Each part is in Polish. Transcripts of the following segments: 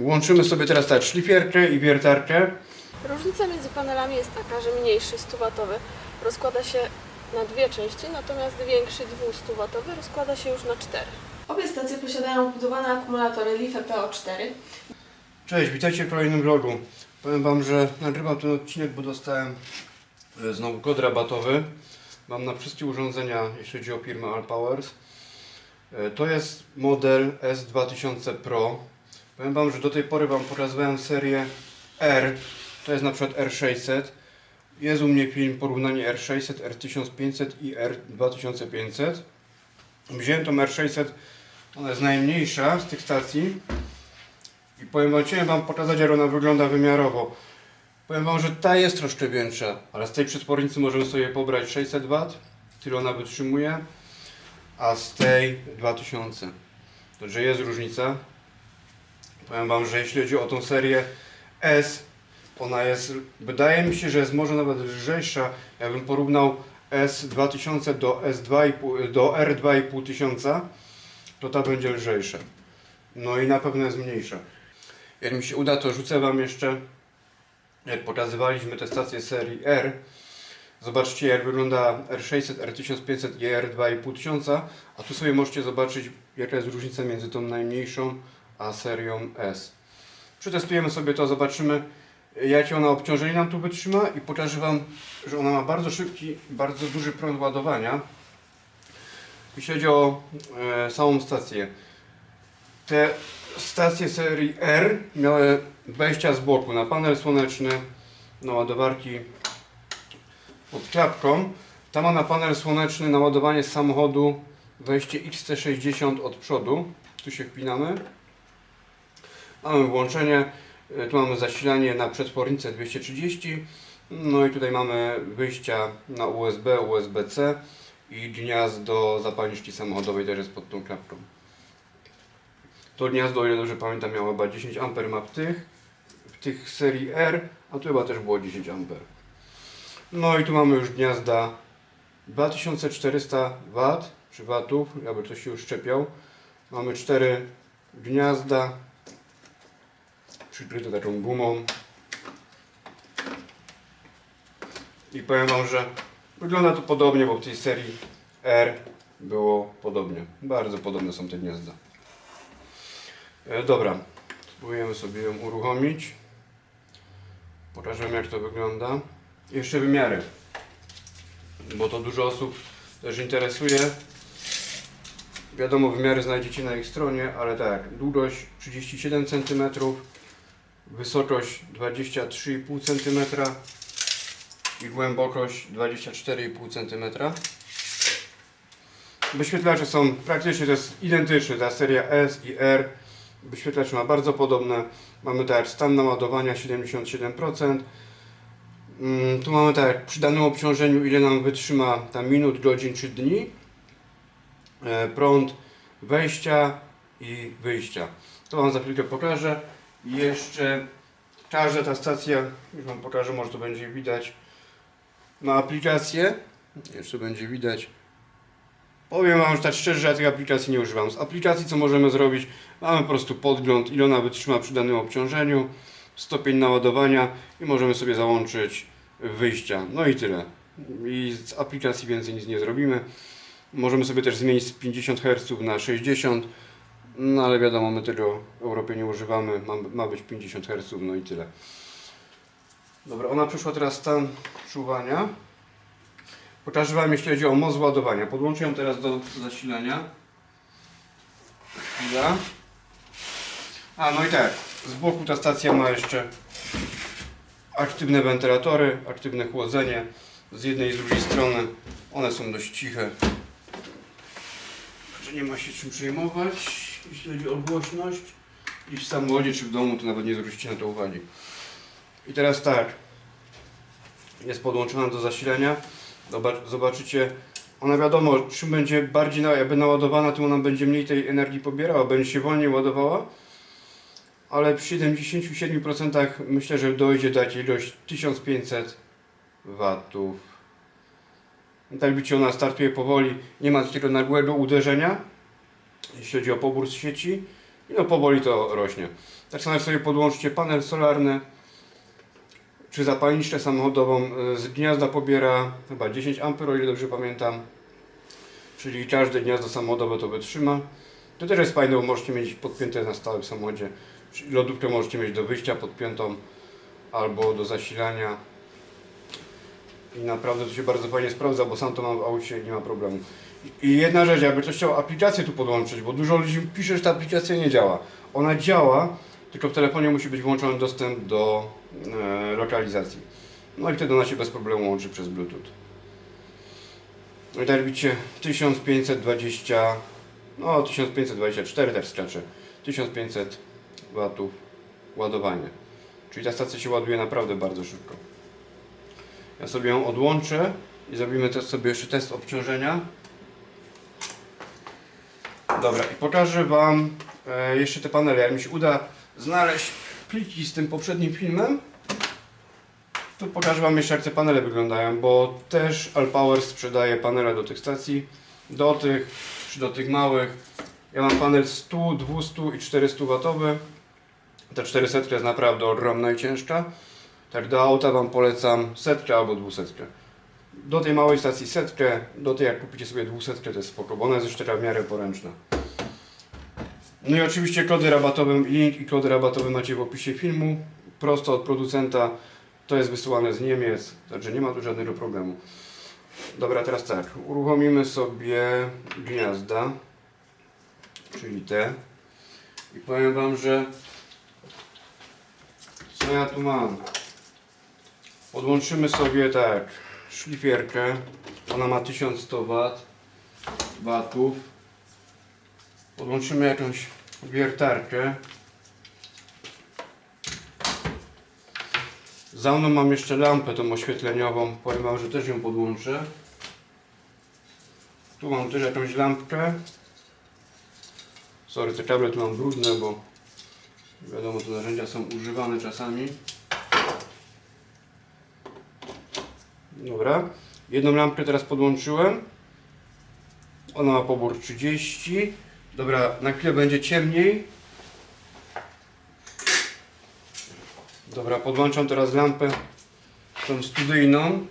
Łączymy sobie teraz tak szlifierkę i wiertarkę. Różnica między panelami jest taka, że mniejszy 100-watowy rozkłada się na dwie części, natomiast większy 200-watowy rozkłada się już na cztery. Obie stacje posiadają wbudowane akumulatory LiFe PO4. Cześć, witajcie w kolejnym vlogu. Powiem Wam, że nagrywam ten odcinek, bo dostałem e, znowu kod rabatowy. Mam na wszystkie urządzenia, jeśli chodzi o firmę Alpowers. E, To jest model S2000 Pro. Powiem Wam, że do tej pory Wam pokazywałem serię R. To jest na przykład R600. Jest u mnie film porównanie R600, R1500 i R2500. Wziąłem tą R600, ona jest najmniejsza z tych stacji. I powiem wam, chciałem wam pokazać jak ona wygląda wymiarowo. Powiem wam, że ta jest troszkę większa, ale z tej przetwornicy możemy sobie pobrać 600 W, tyle ona wytrzymuje, a z tej 2000. Także jest różnica. Powiem wam, że jeśli chodzi o tą serię S, ona jest, wydaje mi się, że jest może nawet lżejsza. Jakbym porównał S2000 do S2,5, do R2500, to ta będzie lżejsza. No i na pewno jest mniejsza. Jak mi się uda, to rzucę Wam jeszcze, jak pokazywaliśmy te stacje serii R. Zobaczcie, jak wygląda R600, R1500 i R2500, a tu sobie możecie zobaczyć, jaka jest różnica między tą najmniejszą a serią S. Przetestujemy sobie to, zobaczymy, jakie ona obciążenie nam tu wytrzyma i pokażę Wam, że ona ma bardzo szybki, bardzo duży prąd ładowania. Jeśli chodzi o e, samą stację, te stacje serii R miały wejścia z boku na panel słoneczny, na ładowarki pod klapką. Ta ma na panel słoneczny na ładowanie samochodu wejście XT60 od przodu. Tu się wpinamy. Mamy włączenie. E, Tu mamy zasilanie na przetwornicę 230. No i tutaj mamy wyjścia na USB, USB-C i gniazdo zapalniczki samochodowej też jest pod tą klapką. To gniazdo, o ile dobrze pamiętam, miało chyba 10 A ma w tych, w tych serii R, a tu chyba też było 10 A. No i tu mamy już gniazda 2400 W, czy watów, jakby ktoś się już szczepiał. Mamy cztery gniazda, przykryte taką gumą. I powiem Wam, że wygląda to podobnie, bo w tej serii R było podobnie. Bardzo podobne są te gniazda. E, dobra, spróbujemy sobie ją uruchomić. Pokażę jak to wygląda. Jeszcze wymiary, bo to dużo osób też interesuje. Wiadomo, wymiary znajdziecie na ich stronie, ale tak, długość 37 cm, wysokość 23,5 cm i głębokość 24,5 cm. Wyświetlacze są praktycznie to jest identyczne, ta seria S i R. Wyświetlacze ma bardzo podobne. Mamy tak stan naładowania 77%. Mm, Tu mamy tak przy danym obciążeniu ile nam wytrzyma ta minut, godzin czy dni. E, Prąd wejścia i wyjścia. To Wam za chwilkę pokażę. Jeszcze każda ta stacja, już Wam pokażę, może to będzie widać, ma aplikację. Jeszcze będzie widać. Powiem Wam że tak szczerze, ja tej aplikacji nie używam. Z aplikacji co możemy zrobić? Mamy po prostu podgląd, ile ona wytrzyma przy danym obciążeniu, stopień naładowania i możemy sobie załączyć wyjścia. No i tyle. I z aplikacji więcej nic nie zrobimy. Możemy sobie też zmienić z 50 Hz na 60 no ale wiadomo, my tego w Europie nie używamy, ma, ma być 50 Hz, no i tyle. Dobra, ona przyszła teraz stan czuwania. Pokażę Wam, jeśli chodzi o moc ładowania. Podłączę ją teraz do zasilania. Chwila. A, no i tak, z boku ta stacja ma jeszcze aktywne wentylatory, aktywne chłodzenie z jednej i z drugiej strony. One są dość ciche. Nie ma się czym przejmować, jeśli chodzi o głośność. I w samochodzie czy w domu to nawet nie zwrócicie na to uwagi. I teraz tak, jest podłączona do zasilania. Zobacz- Zobaczycie, ona wiadomo, czym będzie bardziej jakby naładowana, tym ona będzie mniej tej energii pobierała, będzie się wolniej ładowała. Ale przy 77% myślę, że dojdzie do jakiejś ilość 1500 watów. Tak widzicie, ona startuje powoli, nie ma takiego nagłego uderzenia, jeśli chodzi o pobór z sieci. I no powoli to rośnie. Tak samo sobie podłączcie panel solarny, czy zapalniczkę samochodową y, z gniazda pobiera chyba 10 A, o ile dobrze pamiętam. Czyli każde gniazdo samochodowe to wytrzyma. To też jest fajne, bo możecie mieć podpięte na stałe w samochodzie. Lodówkę możecie mieć do wyjścia podpiętą albo do zasilania. I naprawdę to się bardzo fajnie sprawdza, bo sam to mam w aucie i nie ma problemu. I jedna rzecz, jakby ktoś chciał aplikację tu podłączyć, bo dużo ludzi pisze, że ta aplikacja nie działa. Ona działa, tylko w telefonie musi być włączony dostęp do e, lokalizacji. No i wtedy ona się bez problemu łączy przez Bluetooth. No i tak widzicie 1520, no 1524 też skacze. 1500 watów ładowanie. Czyli ta stacja się ładuje naprawdę bardzo szybko. Ja sobie ją odłączę i zrobimy też sobie jeszcze test obciążenia. Dobra, i pokażę Wam e, jeszcze te panele. Jak mi się uda znaleźć pliki z tym poprzednim filmem, to pokażę Wam jeszcze jak te panele wyglądają, bo też Alpower sprzedaje panele do tych stacji, do tych, czy do tych małych. Ja mam panel 100, 200 i 400 watowy. Ta 400 jest naprawdę ogromna i ciężka. Tak do auta Wam polecam setkę albo dwusetkę. Do tej małej stacji setkę, do tej jak kupicie sobie dwusetkę to jest spoko, bo ona jest taka w miarę poręczna. No i oczywiście kody rabatowe, link i kody rabatowe macie w opisie filmu. Prosto od producenta. To jest wysyłane z Niemiec, także nie ma tu żadnego problemu. Dobra, teraz tak, uruchomimy sobie gniazda, czyli te. I powiem Wam, że co ja tu mam? Podłączymy sobie tak szlifierkę. Ona ma 1100 W, watów. Podłączymy jakąś wiertarkę. Za mną mam jeszcze lampę tą oświetleniową. Powiem wam, że też ją podłączę. Tu mam też jakąś lampkę. Sorry, te kable tu mam brudne, bo wiadomo, te narzędzia są używane czasami. Dobra. Jedną lampkę teraz podłączyłem. Ona ma pobór 30. Dobra, na chwilę będzie ciemniej. Dobra, podłączam teraz lampę tą studyjną.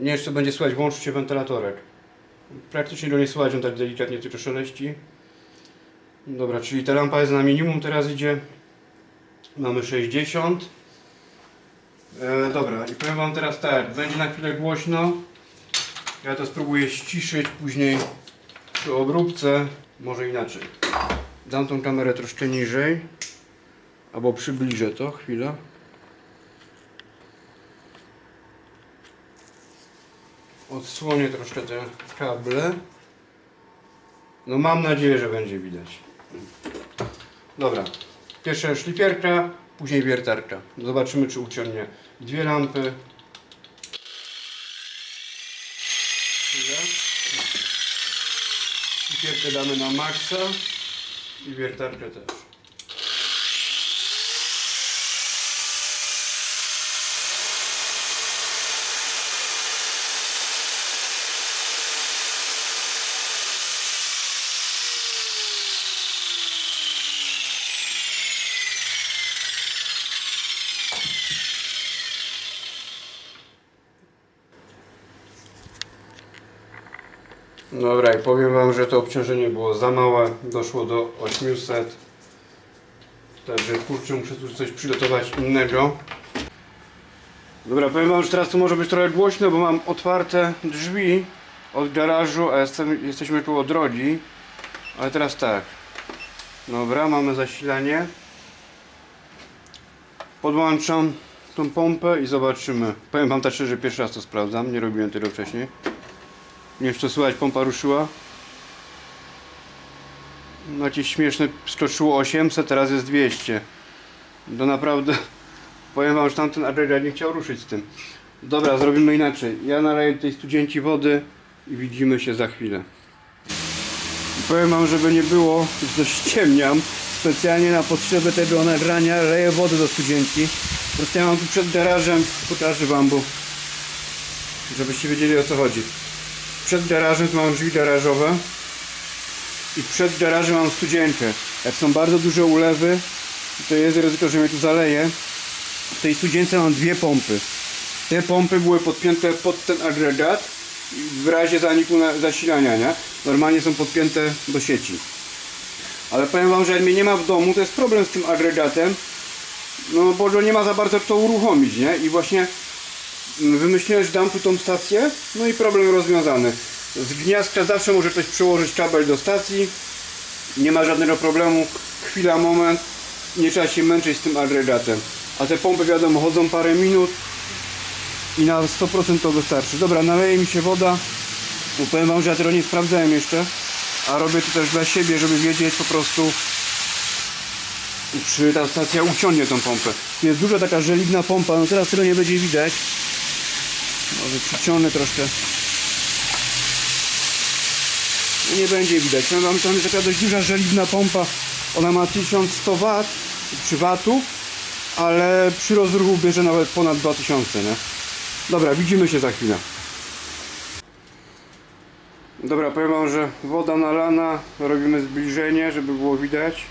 Nie jeszcze będzie słychać włączcie wentylatorek. Praktycznie go nie słychać, on tak delikatnie tylko szeleści. Dobra, czyli ta lampa jest na minimum, teraz idzie. Mamy 60. E, dobra, i powiem Wam teraz tak, będzie na chwilę głośno. Ja to spróbuję ściszyć później przy obróbce, może inaczej. Dam tą kamerę troszkę niżej, albo przybliżę to, chwila. Odsłonię troszkę te kable. No mam nadzieję, że będzie widać. Dobra, pierwsza szlifierka, później wiertarka. Zobaczymy, czy uciągnie dwie lampy. Szlifierkę damy na maksa i wiertarkę też. Dobra, i powiem Wam, że to obciążenie było za małe, doszło do 800. Także kurczę, muszę tu coś przygotować innego. Dobra, powiem Wam, że teraz tu może być trochę głośno, bo mam otwarte drzwi od garażu, a jestem, jesteśmy tu od drogi. Ale teraz tak. Dobra, mamy zasilanie. Podłączam tą pompę i zobaczymy. Powiem Wam tak szczerze, że pierwszy raz to sprawdzam, nie robiłem tego wcześniej. To słychać, pompa ruszyła. No jakieś śmieszne, skoczyło 800, teraz jest 200. To naprawdę, powiem wam, że tamten agregat nie chciał ruszyć z tym. Dobra, zrobimy inaczej. Ja naleję tej studzienci wody i widzimy się za chwilę. Powiem wam, żeby nie było, że ściemniam, specjalnie na potrzeby tego nagrania leję wodę do studzienki. Prostu ja mam tu przed garażem, pokażę wam, bo żebyście wiedzieli o co chodzi. Przed garażem tu mam drzwi garażowe. i przed garażem mam studzienkę. Jak są bardzo duże ulewy, to jest ryzyko, że mnie tu zaleje. W tej studzience mam dwie pompy. Te pompy były podpięte pod ten agregat w razie zaniku zasilania, nie? Normalnie są podpięte do sieci. Ale powiem wam, że jak mnie nie ma w domu, to jest problem z tym agregatem. No bo nie ma za bardzo kto uruchomić, nie? I właśnie wymyśliłem, że dam tu tą stację, no i problem rozwiązany. Z gniazdka zawsze może ktoś przełożyć kabel do stacji. Nie ma żadnego problemu. Chwila, moment. Nie trzeba się męczyć z tym agregatem. A te pompy wiadomo chodzą parę minut i na 100% to wystarczy. Dobra, naleje mi się woda. Bo powiem wam, że ja tego nie sprawdzałem jeszcze. A robię to też dla siebie, żeby wiedzieć po prostu czy ta stacja uciągnie tą pompę. Jest duża taka żeliwna pompa, no teraz tego nie będzie widać. Może przyciągnę troszkę. No nie będzie widać. Powiem wam, tam jest taka dość duża żeliwna pompa. Ona ma 1100 W czy watów, ale przy rozruchu bierze nawet ponad 2000, nie? Dobra, widzimy się za chwilę. Dobra, powiem wam, że woda nalana, robimy zbliżenie, żeby było widać.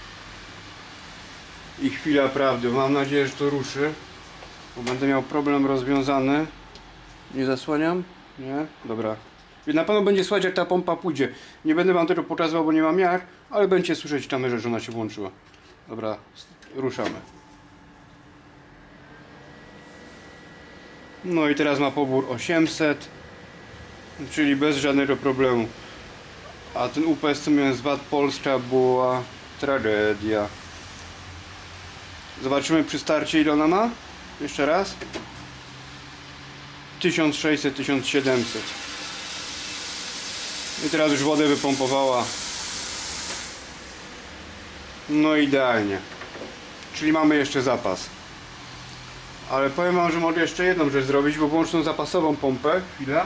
I chwila prawdy. Mam nadzieję, że to ruszy. Bo będę miał problem rozwiązany. Nie zasłaniam? Nie? Dobra. Na pewno będzie słychać jak ta pompa pójdzie. Nie będę wam tego pokazywał, bo nie mam jak, ale będziecie słyszeć w kamerze, że ona się włączyła. Dobra, ruszamy. No i teraz ma pobór 800, czyli bez żadnego problemu. A ten UPS co miałem z VAT Polska była tragedia. Zobaczymy przy starcie ile ona ma. Jeszcze raz. 1600, 1700. I teraz już wodę wypompowała. No idealnie. Czyli mamy jeszcze zapas. Ale powiem wam, że mogę jeszcze jedną rzecz zrobić, bo włączę zapasową pompę. Chwila.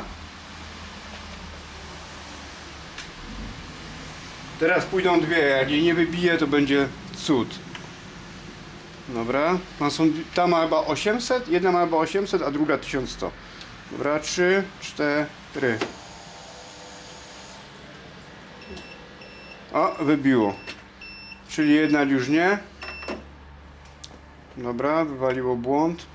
Teraz pójdą dwie, jak jej nie wybiję to będzie cud. Dobra, tam są, ta ma chyba 800, jedna ma chyba 800, a druga 1100. Dobra, 3, 4. O, wybiło. Czyli jedna już nie. Dobra, wywaliło błąd.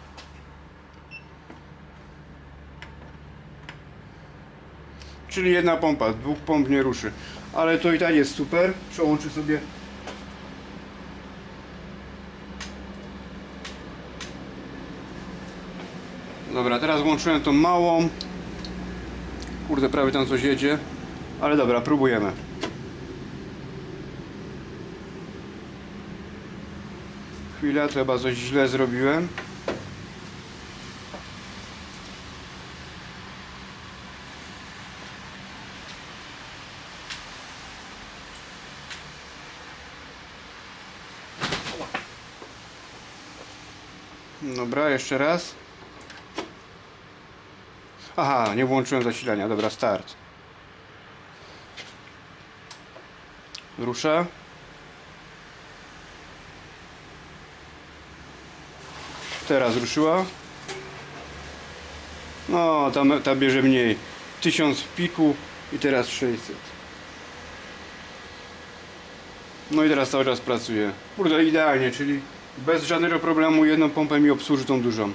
Czyli jedna pompa, dwóch pomp nie ruszy. Ale to i tak jest super. Przełączę sobie Dobra, teraz włączyłem tą małą. Kurde, prawie tam coś jedzie. Ale dobra, próbujemy. Chwila, chyba coś źle zrobiłem. Dobra, jeszcze raz. Aha, nie włączyłem zasilania. Dobra, start. Rusza. Teraz ruszyła. No, tam, ta bierze mniej. 1000 w piku i teraz 600. No i teraz cały czas pracuje. Kurde, idealnie, czyli bez żadnego problemu jedną pompę mi obsłuży tą dużą.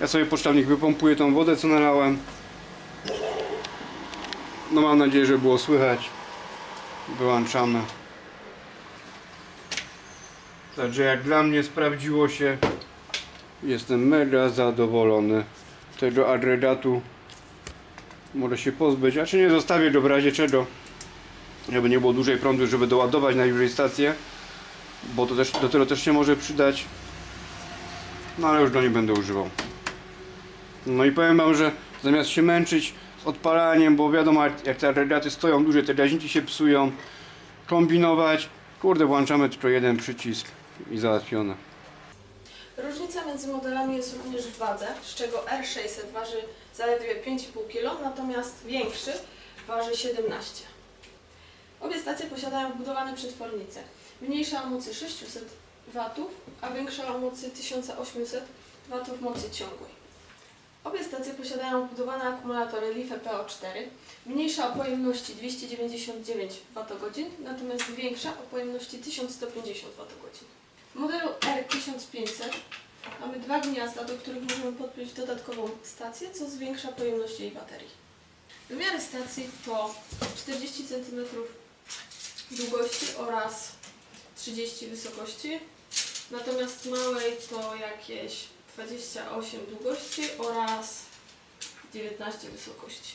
Ja sobie pocztownik wypompuję tą wodę, co nalałem. No mam nadzieję, że było słychać. Wyłączamy. Także jak dla mnie sprawdziło się, jestem mega zadowolony. Tego agregatu może się pozbyć, a czy nie zostawię go w razie czego, żeby nie było dużej prądu, żeby doładować najwyżej stację, bo to też, do tego też się może przydać. No ale już go nie będę używał. No i powiem wam, że zamiast się męczyć z odpalaniem, bo wiadomo jak, te agregaty stoją dłużej, te gaźniki się psują, kombinować, kurde włączamy tylko jeden przycisk i załatwione. Różnica między modelami jest również w wadze, z czego R600 waży zaledwie 5,5 kg, natomiast większy waży 17. Obie stacje posiadają wbudowane przetwornice. Mniejsza o mocy 600 W, a większa o mocy 1800 W mocy ciągłej. Obie stacje posiadają wbudowane akumulatory LiFe PO4, mniejsza o pojemności 299 Wh, natomiast większa o pojemności 1150 Wh. W modelu R1500 mamy dwa gniazda, do których możemy podpiąć dodatkową stację, co zwiększa pojemność jej baterii. Wymiary stacji to 40 cm długości oraz 30 wysokości, natomiast małej to jakieś 28 długości oraz 19 wysokości.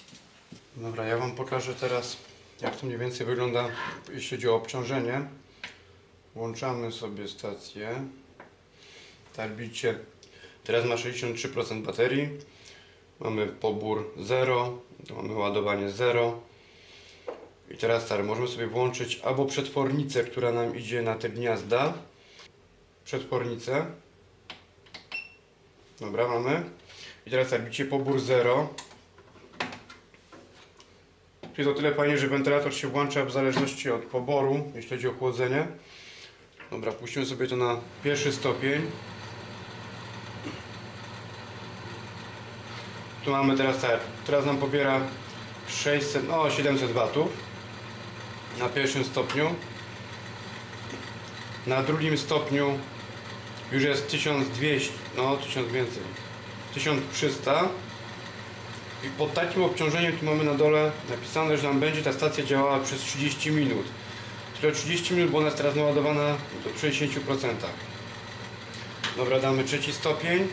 Dobra, ja Wam pokażę teraz, jak to mniej więcej wygląda, jeśli chodzi o obciążenie. Włączamy sobie stację. Widzicie, teraz ma 63% baterii. Mamy pobór 0, to mamy ładowanie 0. I teraz tak, możemy sobie włączyć albo przetwornicę, która nam idzie na te gniazda. Przetwornicę. Dobra, mamy. I teraz tak, widzicie pobór 0. Jest o tyle fajnie, że wentylator się włącza w zależności od poboru, jeśli chodzi o chłodzenie. Dobra, puścimy sobie to na pierwszy stopień. Tu mamy teraz tak, teraz nam pobiera 600, no 700 watów na pierwszym stopniu. Na drugim stopniu już jest 1200, no 1000 więcej, 1300. I pod takim obciążeniem tu mamy na dole napisane, że nam będzie ta stacja działała przez 30 minut. Czyli o 30 minut, bo ona jest teraz naładowana do 60%. Dobra, damy trzeci stopień.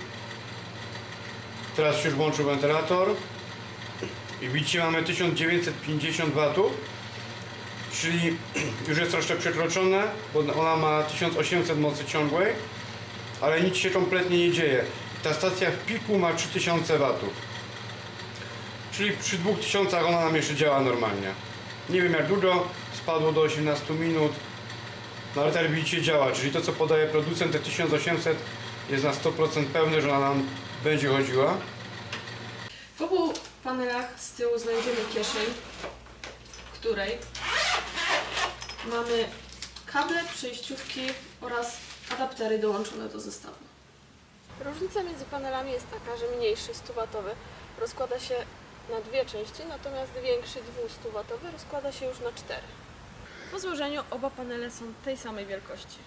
Teraz już włączył wentylator. I widzicie, mamy 1950 watów. Czyli już jest troszkę przekroczone, bo ona ma 1800 mocy ciągłej, ale nic się kompletnie nie dzieje. Ta stacja w piku ma 3000 watów. Czyli przy 2000 ona nam jeszcze działa normalnie. Nie wiem jak długo, spadło do 18 minut, no ale widzicie działa, czyli to co podaje producent, te 1800 jest na 100% pewne, że ona nam będzie chodziła. W obu panelach z tyłu znajdziemy kieszeń, w której mamy kable, przejściówki oraz adaptery dołączone do zestawu. Różnica między panelami jest taka, że mniejszy 100W rozkłada się na dwie części, natomiast większy 200W rozkłada się już na cztery. Po złożeniu oba panele są tej samej wielkości.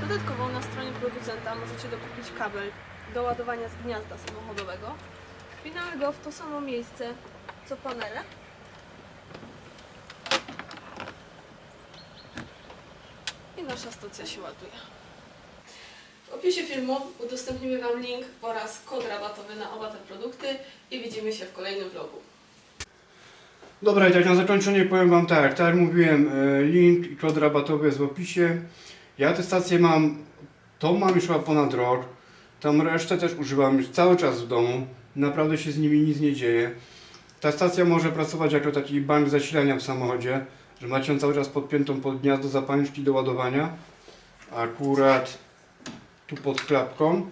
Dodatkowo na stronie producenta możecie dokupić kabel do ładowania z gniazda samochodowego. Wpinamy go w to samo miejsce co panele. I nasza stacja się ładuje. Opisie filmu udostępnimy Wam link oraz kod rabatowy na oba te produkty i widzimy się w kolejnym vlogu. Dobra i tak na zakończenie powiem Wam tak, tak jak mówiłem, e, link i kod rabatowy jest w opisie. Ja tę stację mam, tą mam już ponad rok, tą resztę też używam już cały czas w domu, naprawdę się z nimi nic nie dzieje. Ta stacja może pracować jako taki bank zasilania w samochodzie, że macie ją cały czas podpiętą pod gniazdo zapalniczki do ładowania. Akurat tu pod klapką.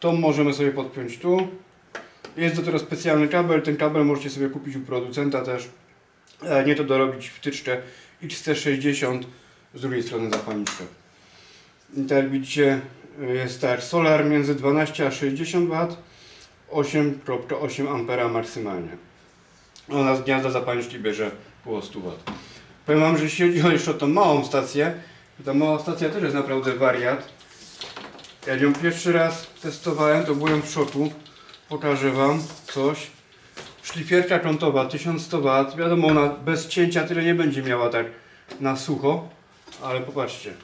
To możemy sobie podpiąć tu. Jest do tego specjalny kabel. Ten kabel możecie sobie kupić u producenta też. E, Nie to dorobić wtyczkę XT60 z drugiej strony zapalniczkę. I tak jak widzicie jest tak solar między 12 a 60 W 8.8 ampera maksymalnie. Ona z gniazda zapalniczki bierze około 100 W. Powiem Wam, że jeśli chodzi jeszcze o tą małą stację, ta mała stacja też jest naprawdę wariat. Jak ją pierwszy raz testowałem, to byłem w szoku. Pokażę Wam coś. Szlifierka kątowa 1100 W. Wiadomo, ona bez cięcia tyle nie będzie miała tak na sucho, ale popatrzcie.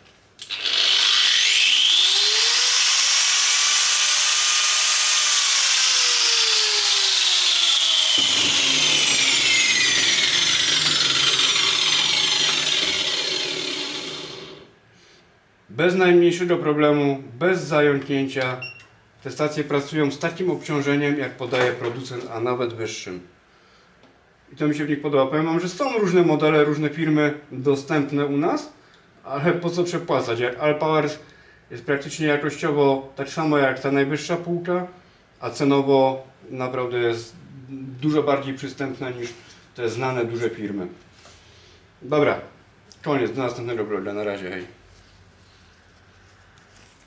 Bez najmniejszego problemu, bez zająknięcia. Te stacje pracują z takim obciążeniem, jak podaje producent, a nawet wyższym. I to mi się w nich podoba. Powiem Wam, że są różne modele, różne firmy dostępne u nas, ale po co przepłacać? Jak Alpowers jest praktycznie jakościowo tak samo jak ta najwyższa półka, a cenowo naprawdę jest dużo bardziej przystępna niż te znane duże firmy. Dobra, koniec, do następnego vloga, na razie, hej.